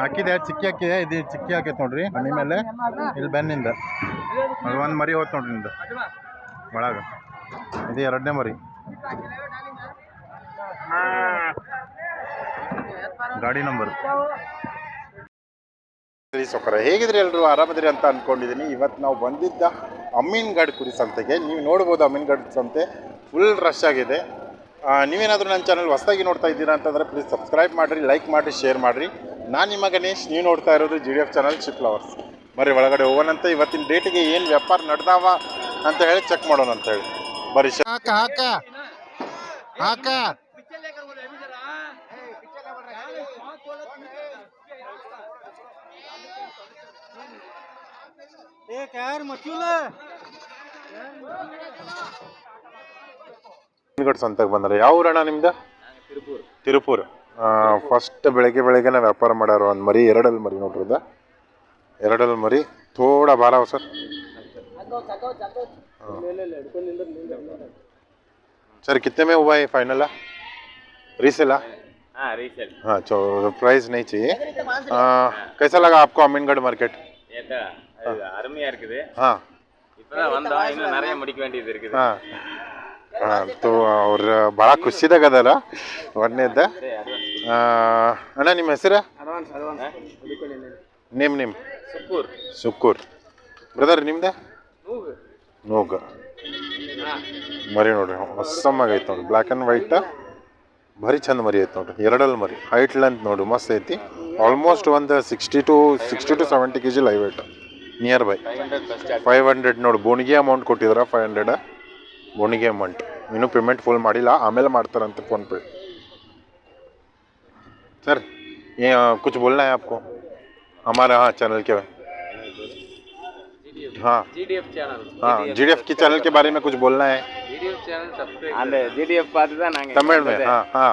ಹಾಕಿದೆ ಚಿಕ್ಕಿ ಹಾಕಿದೆ ಇದು ಚಿಕ್ಕಿ ಹಾಕೈತೆ ನೋಡ್ರಿ ಮನೆ ಮೇಲೆ. ಇಲ್ಲಿ ಬೆನ್ನಿಂದ ಅದು ಒಂದು ಮರಿ ಹೋಯ್ತು ನೋಡ್ರಿ ನಿಂದ ಒಳಗೆ. ಇದು ಎರಡನೇ ಮರಿ. ಗಾಡಿ ನಂಬರ್. ಸೊಕರ ಹೇಗಿದ್ರೆ ಎಲ್ಲರೂ ಆರಾಮದಿರಿ ಅಂತ ಅನ್ಕೊಂಡಿದ್ದೀನಿ ಇವತ್ತು ನಾವು ಬಂದಿದ್ದ ಅಮೀನ್ಗಢ್ ಕುರಿ ಸಂತೆಗೆ. ನೀವು ನೋಡ್ಬೋದು ಅಮೀನ್ಗಢ್ ಸಂತೆ. ಫುಲ್ ರಶ್ ಆಗಿದೆ. ನೀವೇನಾದರೂ ನನ್ನ ಚಾನಲ್ ಹೊಸದಾಗಿ ನೋಡ್ತಾ ಇದ್ದೀರಾ ಅಂತಂದರೆ ಪ್ಲೀಸ್ ಸಬ್ಸ್ಕ್ರೈಬ್ ಮಾಡಿರಿ ಲೈಕ್ ಮಾಡಿರಿ ಶೇರ್ ಮಾಡಿರಿ. ನಾನು ನಿಮ್ಮ ಗಣೇಶ್ ನೀವು ನೋಡ್ತಾ ಇರೋದು G D F channel sheep lovers ಬರೀ ಒಳಗಡೆ ಹೋಗೋಣಂತ ಇವತ್ತಿನ ಡೇಟಿಗೆ ಏನು ವ್ಯಾಪಾರ ನಡೆದಾವ ಅಂತ ಹೇಳಿ ಚೆಕ್ ಮಾಡೋಣ ಅಂತ ಹೇಳಿ. ಬರೀ ಹಾಕ ಹಾಕ. ಹಾಕ. ಅಮೀನ್ಗಢ್ ಸಂತೆಗೆ ಬಂದ್ರೆ ಯಾವ ಊರಣ್ಣ ನಿಮ್ದು? ತಿರುಪೂರ್. ಫಸ್ಟ್ ಬೆಳಗ್ಗೆ ಬೆಳಗ್ಗೆನೆ ವ್ಯಾಪಾರ ಮಾಡ್ಯಾರ ಒಂದು ಮರಿ ಎರಡಲ್ಲಿ ಮರಿ ನೋಡ್ರಿ ಇದು ಎರಡಲ್ಲಿ ಮರಿ ಥೋಡಾ ಬಾರ ಅವ ಸರ್ सर कितने में हुआ है फाइनल रीसेल हाँ रीसेल हाँ चो प्राइस नहीं चाहिए आ, कैसा लगा आपको अमीनगढ़ मार्केट ये तो அது அருமையா இருக்குது हाँ இப்பதான் வந்தோம் இன்னும் நிறைய முடிக்க வேண்டியது இருக்குது ತು ಅವ್ರ ಭಾಳ ಖುಷಿದಾಗ ಅದಲ್ಲ ಇದ್ದ ಅಣ್ಣ ನಿಮ್ಮ ಹೆಸರ? ನಿಮ್ ನಿಮ್. ಸುಕ್ಕೂರ್. ಬ್ರದರ್ ನಿಮ್ದ? ನೋಗ. ಮರಿ ನೋಡ್ರಿ ಮಸ್ಸಮ್ಮಾಗ ಐತೆ ನೋಡ್ರಿ. ಬ್ಲ್ಯಾಕ್ ಆ್ಯಂಡ್ ವೈಟ್ ಭಾರಿ ಚಂದ ಮರಿ ಐತೆ ನೋಡ್ರಿ. ಎರಡಲ್ಲಿ ಮರಿ. ಹೈಟ್ ಲೆಂತ್ ನೋಡು ಮಸ್ತ್ ಐತಿ. ಆಲ್ಮೋಸ್ಟ್ ಒಂದು sixty two sixty to seventy K G live weight near by five hundred ನೋಡು ಬೋಣಿಗೆ ಅಮೌಂಟ್ ಕೊಟ್ಟಿದ್ರ ಫೈವ್ ಹಂಡ್ರೆಡ್ ಬೋಣಿಗೆ अमौंट इन पेमेंट ಫುಲ್ ಮಾಡಿಲ್ಲ ಆಮೇಲೆ ಮಾಡ್ತಾರಂತೆ ಫೋನ್ಪೇ सर ये कुछ बोलना है आपको हमारे हाँ चैनल के हाँ जीडीएफ चैनल हाँ जीडीएफ के चैनल के बारे में कुछ बोलना है GDF channel subscribe GDF Tamil में हाँ हाँ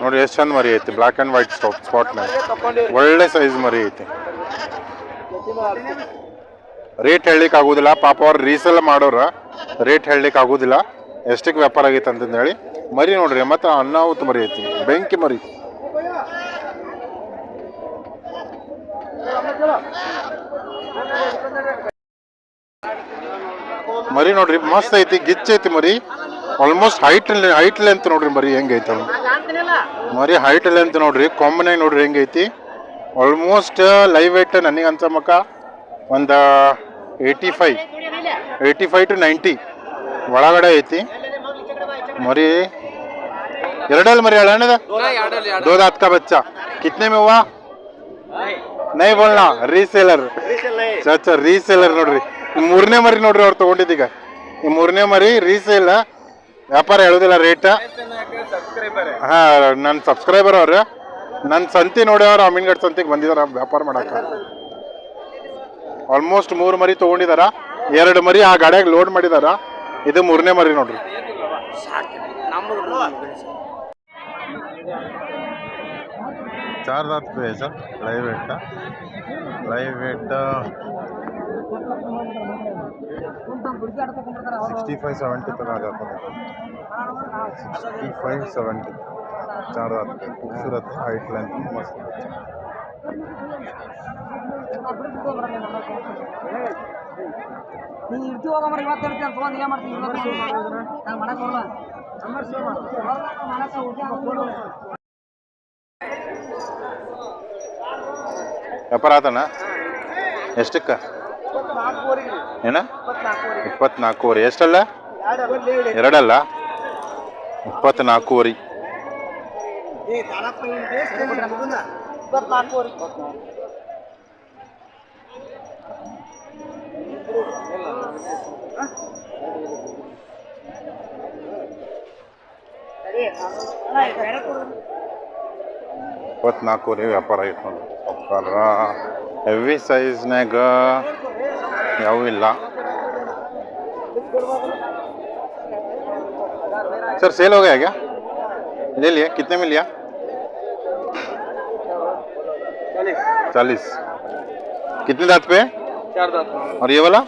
ನೋಡ್ರಿ ಎಷ್ಟು ಚಂದ ಮರಿ ಐತಿ. ಬ್ಲ್ಯಾಕ್ ಆ್ಯಂಡ್ ವೈಟ್ ಸ್ಪಾಟ್ ಸ್ಪಾಟ್ನಾಗ ಒಳ್ಳೆ ಸೈಜ್ ಮರಿ ಐತಿ. ರೇಟ್ ಹೇಳಲಿಕ್ಕೆ ಆಗೋದಿಲ್ಲ. ಪಾಪ ಅವ್ರು ರೀಸೆಲ್ ಮಾಡೋರ ರೇಟ್ ಹೇಳಲಿಕ್ಕೆ ಆಗೋದಿಲ್ಲ. ಎಷ್ಟಕ್ಕೆ ವ್ಯಾಪಾರ ಆಗೈತೆ ಅಂತಂದು ಹೇಳಿ. ಮರಿ ನೋಡ್ರಿ, ಮತ್ತೆ ಅನ್ನಾವತ್ತು ಮರಿ ಐತಿ. ಬೆಂಕಿ ಮರಿ. ಮರಿ ನೋಡ್ರಿ, ಮಸ್ತ್ ಐತಿ ಗಿಚ್ ಐತಿ ಮರಿ. ಆಲ್ಮೋಸ್ಟ್ ಹೈಟ್ ಹೈಟ್ ಲೆಂತ್ ನೋಡ್ರಿ ಬರೀ ಹೆಂಗೈತೆ ಮರಿ ಹೈಟ್ ಲೆಂತ್ ನೋಡ್ರಿ ಕಾಮನ್ ಆಗಿ ನೋಡ್ರಿ ಹೆಂಗೈತಿ. ಆಲ್ಮೋಸ್ಟ್ ಲೈವ್ ವೇಟ್ ನನಗೆ ಮಕ್ಕ ಒಂದು eighty five eighty five to ninety ಒಳಗಡೆ ಐತಿ. ಮರಿ ಎರಡಲ್ಲಿ ಮರಿ ಅಣ್ಣದ? ದೋದ ಹತ್ಕ ಬಚ್ಚ. ಕಿತ್ನೆ ಮೇವ ನೈ ಬೋಲ್ನ? ರೀಸೇಲರ್ ಚ ರೀಸೇಲರ್ ನೋಡ್ರಿ. ಮೂರನೇ ಮರಿ ನೋಡ್ರಿ ಅವ್ರು ತಗೊಂಡಿದ್ದೀಗ ಈ ಮೂರನೇ ಮರಿ ರೀಸೇಲ್ ವ್ಯಾಪಾರ ಹೇಳುದಿಲ್ಲ ರೇಟ್ ಹಾ ನನ್ನ ಸಬ್ಸ್ಕ್ರೈಬರ್ ಅವ್ರ. ನನ್ನ ಸಂತಿ ನೋಡಿ ಅವ್ರು ಅಮೀನ್ಗಡ್ ಸಂತಿಗೆ ಬಂದಿದಾರ ವ್ಯಾಪಾರ ಮಾಡಾಕ. ಆಲ್ಮೋಸ್ಟ್ ಮೂರು ಮರಿ ತೊಗೊಂಡಿದಾರ ಎರಡು ಮರಿ ಆ ಗಾಡಿಯಾಗ ಲೋಡ್ ಮಾಡಿದಾರ. ಇದು ಮೂರನೇ ಮರಿ ನೋಡ್ರಿ. ಚಾರ್ಜ್ ಆಗ್ತದೆ ಸರ್ ಲೈವ್ ಇಟ್ಟ ಲೈವ್ ಇಟ್ಟ ಸಿಕ್ಸ್ಟಿ ಫೈವ್ ಸೆವೆಂಟಿ ತನಕ ಸಿಕ್ಸ್ಟಿ ಫೈವ್ ಸೆವೆಂಟಿ. ಚಾರ್ಜ್ ಖೂಬ್ಸೂರತ್ ಹೈಟ್ ಲೆಂತ್ ಮಸ್ತ್ ನೀ ಇರ್ತೀವಿ ಹೋಗೋ ಇವತ್ತು ಹೇಳ್ತೀನಿ ತಗೊಂಡು ಏನು ನಾನು ಮಾಡಕ್ಕೆ ವ್ಯಾಪಾರ ಆತನ? ಎಷ್ಟಕ್ಕೆ? ಏನ? ಇಪ್ಪತ್ನಾಲ್ಕೂವರೆ. ಎಷ್ಟಲ್ಲ? ಎರಡಲ್ಲ ಇಪ್ಪತ್ನಾಲ್ಕೂವರೆ. ಇಪ್ಪತ್ನಾಲ್ಕೂವರೆ. ವ್ಯಾಪಾರ ಇಟ್ಕೊಂಡು ಹೆವಿ ಸೈಜ್ನಾಗ ಯಾವೂ ಇಲ್ಲ सर सेल हो गया क्या ले लिया कितने में लिया चालीस कितने दांत पे है? चार दांत और ये वाला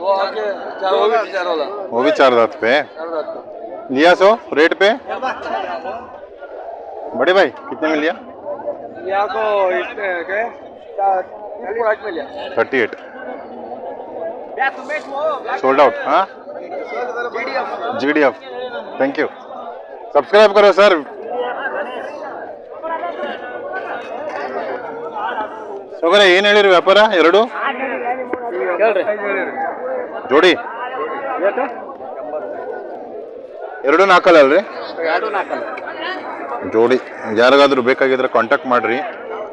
वो आगे चार वो भी चार वाला वो भी चार दांत पे है। चार दांत लिया सो रेट पे बड़े भाई कितने में लिया यहाँ को इतने के चालीस में लिया थर्टी एट सोल्ड आउट हाँ जी D F thank you subscribe करो सर ಸೌಕರ್ಯ ಏನು ಹೇಳಿರಿ ವ್ಯಾಪಾರ ಎರಡು ಹೇಳ್ರಿ ಜೋಡಿ ಎರಡು ನಾಲ್ಕಲ್ಲ ಅಲ್ರಿ ಎರಡು ನಾಲ್ಕಲ್ಲ ಜೋಡಿ ಯಾರಿಗಾದ್ರೂ ಬೇಕಾಗಿದ್ರೆ ಕಾಂಟ್ಯಾಕ್ಟ್ ಮಾಡ್ರಿ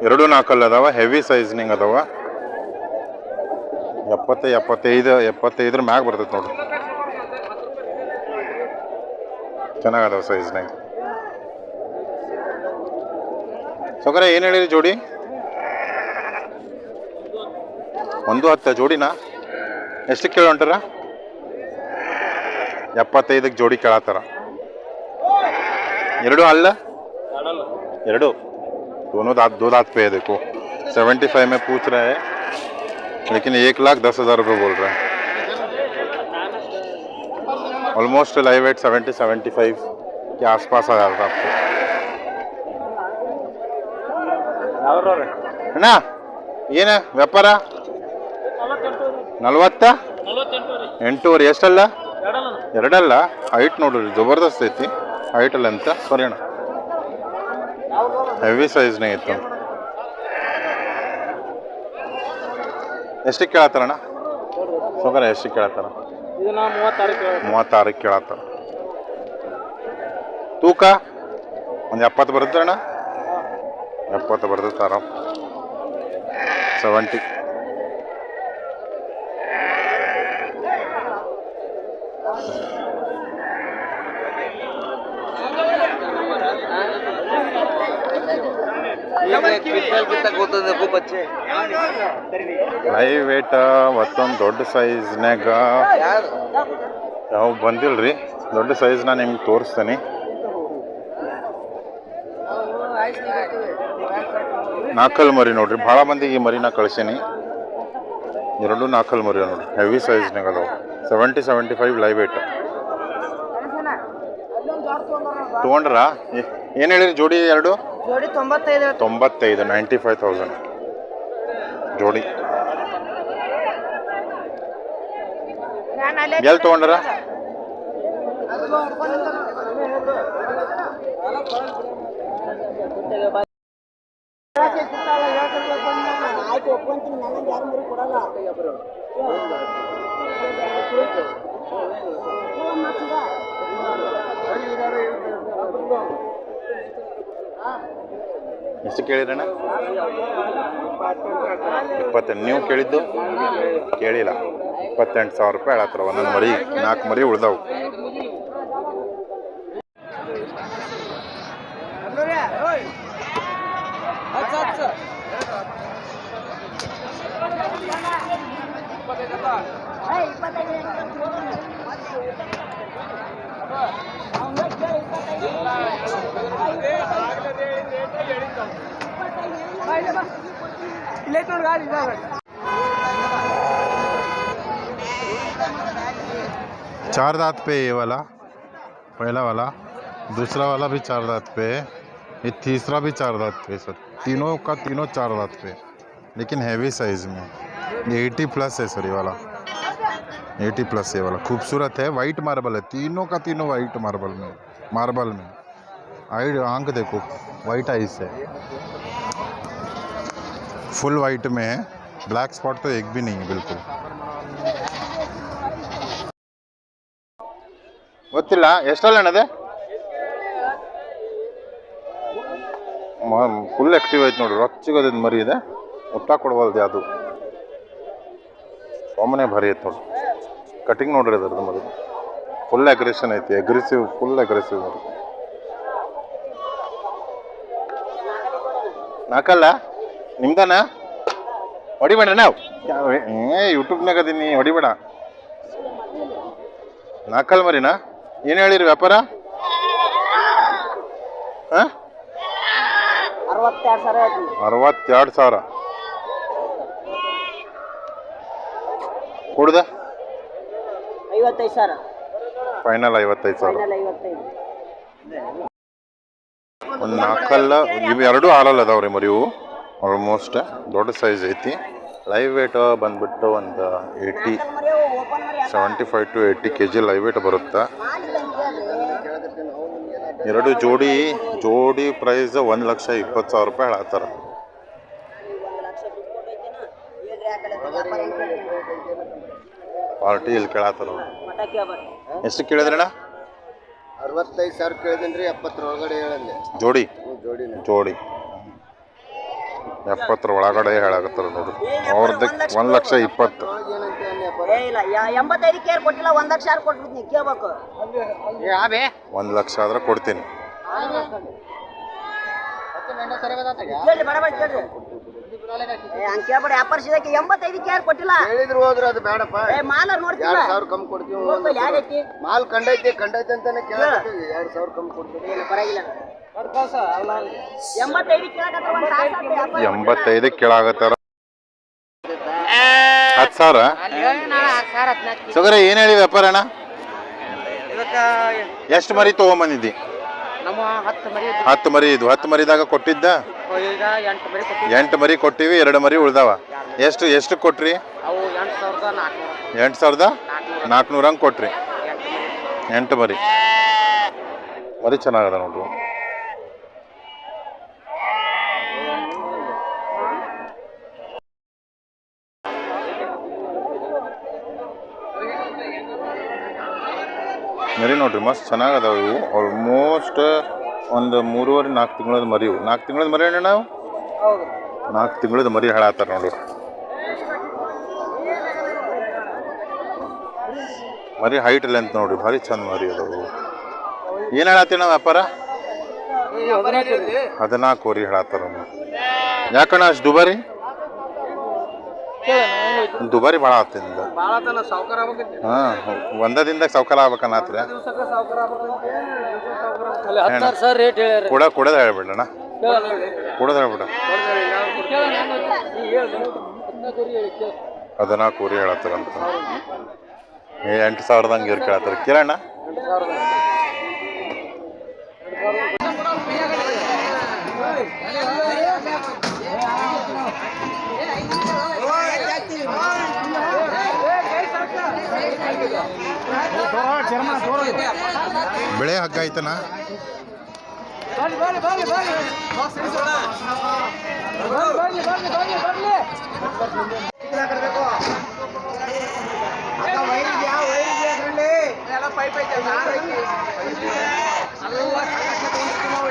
ಎರಡು ನಾಲ್ಕಲ್ಲ ಅದಾವ ಹೆವಿ ಸೈಜ್ನಿಂಗ್ ಅದಾವ ಎಪ್ಪತ್ತ ಎಪ್ಪತ್ತೈದು ಎಪ್ಪತ್ತೈದ್ರ ಮ್ಯಾಗ ಬರ್ತೈತೆ ನೋಡ್ರಿ ಚೆನ್ನಾಗದಾವ ಸೈಜ್ನಾಗ ಸೌಕರ್ಯ ಏನು ಹೇಳಿರಿ ಜೋಡಿ ಒಂದು ಹತ್ತ ಜೋಡಿನಾ ಎಷ್ಟಕ್ಕೆ ಕೇಳಿ ಹೊಂಟಾರ ಎಪ್ಪತ್ತೈದಕ್ಕೆ ಜೋಡಿ ಕೇಳತ್ತಾರ ಎರಡು ಅಲ್ಲ ಎರಡು दोनों दांत दो दांत पे है देखो सेवेंटी फाइव में पूछ रहा है लेकिन एक लाख दस हजार रुपये बोल रहा है almost live weight seventy seventy five के आसपास आ जाता आपको ಅಣ್ಣ ಏನ ವ್ಯಾಪಾರ ನಲ್ವತ್ತ ಎಂಟೂವರೆ ಎಷ್ಟಲ್ಲ ಎರಡಲ್ಲ ಹೈಟ್ ನೋಡ್ರಿ ಜಬರ್ದಸ್ತ್ ಐತಿ ಹೈಟ್ ಅಲ್ಲ ಅಂತ ಸಾರಿ ಅಣ್ಣ ಹೆವಿ ಸೈಜ್ನೇ ಇತ್ತು ಎಷ್ಟಕ್ಕೆ ಕೇಳತ್ತಾರಣ್ಣ ಸೋಕರ ಎಷ್ಟಕ್ಕೆ ಕೇಳತ್ತಾರ? ಮೂವತ್ತಾರಕ್ಕೆ ಕೇಳತ್ತಾರ. ತೂಕ? ಒಂದು ಎಪ್ಪತ್ತು ಬರುತ್ತೆ ಅಣ್ಣ? ಎಪ್ಪತ್ತು ಬರ್ತೈತೆ ಸೆವೆಂಟಿ ಲೈವ್ ವೇಟ ಮತ್ತೊಂದು ದೊಡ್ಡ ಸೈಜ್ನಾಗ ಯಾವ ಬಂದಿಲ್ರಿ? ದೊಡ್ಡ ಸೈಜ್ ನಾನು ನಿಮ್ಗೆ ತೋರಿಸ್ತೇನೆ. ನಾಕಲ್ ಮರಿ ನೋಡ್ರಿ. ಭಾಳ ಮಂದಿಗೆ ಈ ಮರಿನ ಕಳಿಸೀನಿ. ಎರಡು ನಾಕಲ್ ಮರಿ ನೋಡ್ರಿ. ಹೆವಿ ಸೈಜ್ನಾಗ ಅದಾವ. Seventy seventy five live weight ತೊಗೊಂಡ್ರ? ಏನು ಹೇಳಿರಿ? ಜೋಡಿ ಎರಡು? ಜೋಡಿ ತೊಂಬತ್ತೈದು ತೊಂಬತ್ತೈದು ನೈಂಟಿ ಫೈವ್ ತೌಸಂಡ್ ಜೋಡಿ ಎಲ್ಲಿ ತೊಗೊಂಡ್ರ? ಆಯ್ತು ಒಪ್ಕೊಂತೀನಿ. ನನಗೆ ಯಾರು ಮುರಿ ಕೊಡಲ್ಲ. ಎಷ್ಟು ಕೇಳಿರಣ್ಣ ಇಪ್ಪತ್ತೆಂಟು. ನೀವು ಕೇಳಿದ್ದು? ಕೇಳಿಲ್ಲ. ಇಪ್ಪತ್ತೆಂಟು ಸಾವಿರ ರೂಪಾಯಿ ಹೇಳತ್ತರ. ಒಂದೊಂದು ಮರಿ, ನಾಲ್ಕು ಮರಿ ಉಳ್ದಾವು. ಇಲ್ಲೇ ನೋಡಿ ಗಾಡಿ ಇವಾಗ चार दांत पे ये वाला पहला वाला दूसरा वाला भी चार दांत पे है ये तीसरा भी चार दांत पे है सर तीनों का तीनों चार दांत पे लेकिन हैवी साइज में ये एटी प्लस है सर ये वाला एटी प्लस ये वाला खूबसूरत है वाइट मार्बल है तीनों का तीनों वाइट मार्बल में मार्बल में आई आंख देखो वाइट आइस है फुल वाइट में है ब्लैक स्पॉट तो एक भी नहीं है बिल्कुल ಗೊತ್ತಿಲ್ಲ ಎಷ್ಟಲ್ಲ ಅಣ್ಣದೆ ಫುಲ್ ಆಕ್ಟಿವ್ ಐತೆ ನೋಡ್ರಿ ರೊಚ್ಚಿಗದ ಮರಿ ಇದೆ ಊಟ ಕೊಡ್ವಲ್ದು ಯಾವುದು ಸೋಮನೆ ಭಾರಿ ಐತೆ ನೋಡ್ರಿ ಕಟಿಂಗ್ ನೋಡ್ರಿ ಅದ್ರದ್ದು ಮರಿ ಫುಲ್ ಅಗ್ರೆಷನ್ ಐತಿ ಅಗ್ರೆಸಿವ್ ಫುಲ್ ಅಗ್ರೆಸಿವ್ ನೋಡಿ ನಾಲ್ಕಲ್ಲ ನಿಮ್ದಾನ? ಹೊಡಿಬೇಡ ನಾವು. ಏ ಯೂಟ್ಯೂಬ್ನಾಗ ಅದೀನಿ ಹೊಡಿಬೇಡ. ನಾಕಲ್ ಮರಿನಾ? ಏನು ಹೇಳಿರಿ ವ್ಯಾಪಾರ? ಹಾಂ? ಅರವತ್ತೆರಡು ಸಾವಿರ ಕೊಡುದ? ಐವತ್ತೈದು ಸಾವಿರ. ಫೈನಲ್ ಐವತ್ತೈದು ಸಾವಿರ. ಒಂದು ನಾಲ್ಕಲ್ಲ ಇವು ಎರಡು ಹಾಲಲ್ಲ ಅದಾವ್ರಿ ಮರಿವು. ಆಲ್ಮೋಸ್ಟ್ ದೊಡ್ಡ ಸೈಜ್ ಐತಿ. ಲೈವ್ ವೇಟ್ ಬಂದ್ಬಿಟ್ಟು ಒಂದು eighty seventy five to eighty K G live weight ಬರುತ್ತೆ? ಎರಡು ಜೋಡಿ ಜೋಡಿ ಪ್ರೈಸ್ ಒಂದು ಲಕ್ಷ ಇಪ್ಪತ್ತು ಸಾವಿರ ರೂಪಾಯಿ ಹೇಳತ್ತಾರ ಪಾರ್ಟಿ ಇಲ್ಲಿ ಕೇಳತ್ತಾರ ಎಷ್ಟು ಕೇಳಿದ್ರಣ್ಣ ಅರವತ್ತೈದು ಸಾವಿರ ಕೇಳಿದ್ದೀನಿ ರೀ ಎಪ್ಪತ್ತರ ಒಳಗಡೆ ಹೇಳಂದೆ ಜೋಡಿ. ಜೋಡಿನ. ಜೋಡಿ. ಎಪ್ಪತ್ತರ ಒಳಗಡೆ ಹೇಳಾಕತ್ತಾರ ನೋಡ್ರಿ ಅವ್ರದ್ದು ಒಂದು ಲಕ್ಷ ಇಪ್ಪತ್ತು. ಏ ಇಲ್ಲ ಯಾ- ಎಂಬತ್ತೈದು ಕೇರ್ ಕೊಟ್ಟಿಲ್ಲ ಒಂದ್ ಲಕ್ಷ ಯಾರು ಕೊಟ್ಬಿಡ್ತೀನಿ ಕೇಳ್ಬೇಕು. ಒಂದು ಲಕ್ಷ ಆದ್ರೆ ಕೊಡ್ತೀನಿ. ಕೇಳಿ ಬಡ ಬಡ ಕೇಳ್ರಿ. ಹಂಗೆ ಕೇಳ್ಬೇಡ ವ್ಯಾಪಾರ ಸಿಗಕ್ಕೆ ಎಂಬತ್ತೈದಕ್ಕೆ ಯಾರು ಕೊಟ್ಟಿಲ್ಲ. ಹೇಳಿದ್ರು ಹೋದ್ರೆ ಅದು ಬೇಡಪ್ಪ. ಏ ಮಾಲ ನೋಡ್ತಿಲ್ಲ ಎರಡು ಸಾವಿರ ಕಮ್ಮಿ ಕೊಡ್ತೀವಿ ಯಾಗೈತಿ ಮಾಲ್ ಕಂಡೈತಿ ಕಂಡೈತಿ ಅಂತಾನೆ ಕೇಳತ್ತೀವಿ ಎರಡ್ ಸಾವಿರ ಕಮ್ಮಿ ಕೊಡ್ತೀವಿ. ಏನು ಪರವಾಗಿಲ್ಲ. ಎಂಬತ್ತೈದಕ್ಕೆ ಕೇಳಕತ್ರ ಒಂದ್ ತಾಸ್ ಆತು ವ್ಯಾಪಾರ. ಎಂಬತ್ತೈದು ಕೇಳಾಗತ್ತಾರ ಹತ್ತು ಸಾವಿರ? ಸುಗರ ಏನು ಹೇಳಿ ವ್ಯಾಪಾರ ಅಣ್ಣ? ಎಷ್ಟು ಮರಿ ತೊಗೊಂಬಂದಿದ್ದಿ? ಹತ್ತು ಮರಿ ಹತ್ತು ಮರಿ ಇದು ಹತ್ತು ಮರಿದಾಗ ಕೊಟ್ಟಿದ್ದ? ಈಗ ಎಂಟು ಮರಿ ಕೊಟ್ಟಿವಿ ಎಂಟು ಮರಿ ಕೊಟ್ಟಿವಿ ಎರಡು ಮರಿ ಉಳ್ದಾವ. ಎಷ್ಟು ಎಷ್ಟು ಕೊಟ್ರಿ? ಅವು ಎಂಟು ಸಾವಿರದ ನಾಲ್ಕುನೂರು. ಎಂಟು ಸಾವಿರದ ನಾಲ್ಕುನೂರ. ಹಂಗೆ ಕೊಟ್ರಿ. ಎಂಟು ಮರಿ. ಮರಿ ಚೆನ್ನಾಗದ ನೋಡ್ರಿ. ಮರಿ ನೋಡ್ರಿ ಮಸ್ತ್ ಚೆನ್ನಾಗದಾವ ಇವು. ಆಲ್ಮೋಸ್ಟ್ ಒಂದು ಮೂರುವರೆ ನಾಲ್ಕು ತಿಂಗಳದ ಮರಿ ಇವು. ನಾಲ್ಕು ತಿಂಗಳದ ಮರಿ ಅಣ್ಣ ನಾವು? ನಾಲ್ಕು ತಿಂಗಳದ ಮರಿ ಹೇಳತ್ತಾರ ನೋಡ್ರಿ ಮರಿ ಹೈಟ್ ಲೆಂತ್ ನೋಡ್ರಿ ಭಾರಿ ಚಂದ ಮರಿ ಅದಾವು. ಏನು ಹೇಳತ್ತೀವಿ ನಾವು ವ್ಯಾಪಾರ? ಹದಿನಾಲ್ಕು ವರಿ ಹೇಳತ್ತಾರ ಯಾಕಣ್ಣ ಅಷ್ಟು ದುಬಾರಿ? ದುಬಾರಿ ಭಾಳ ಆತಿಂದ ಭಾಳ ತನ ಸಾವುಕಾರ ಆಗ್ಬೇಕಂತೆ. ಹಾಂ ಒಂದ ದಿನದಾಗ ಸಾವ್ಕಾರ ಆಗ್ಬೇಕನ್ನತ್ರಿ. ದಿವಸಕ್ಕೆ ಸಾವುಕಾರ ಆಗ್ಬೇಕಂತೆ ದಿವಸ ಸಾವುಕಾರ ಅಲ್ಲಿ ಹತ್ತಾರು ಸಾವಿರ ರೇಟ್ ಹೇಳ್ಯಾರ ಕೂಡ ಕೊಡೋದು ಹೇಳ್ಬಿಡಣ. ಕೊಡೋದು ಹೇಳ್ಬಿಡ. ಹದಿನಾಲ್ಕು ವರಿ ಹೇಳತ್ತಾರಂತ ಏ ಎಂಟು ಸಾವಿರದಂಗೆ ಇವ್ರು ಕೇಳತ್ತಾರ. ಕೇಳಣ್ಣ ಬೆಳೆ ಹಗ್ಗ ಐತನ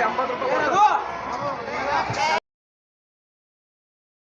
ಎಂಬತ್ತು ರೂಪಾಯಿ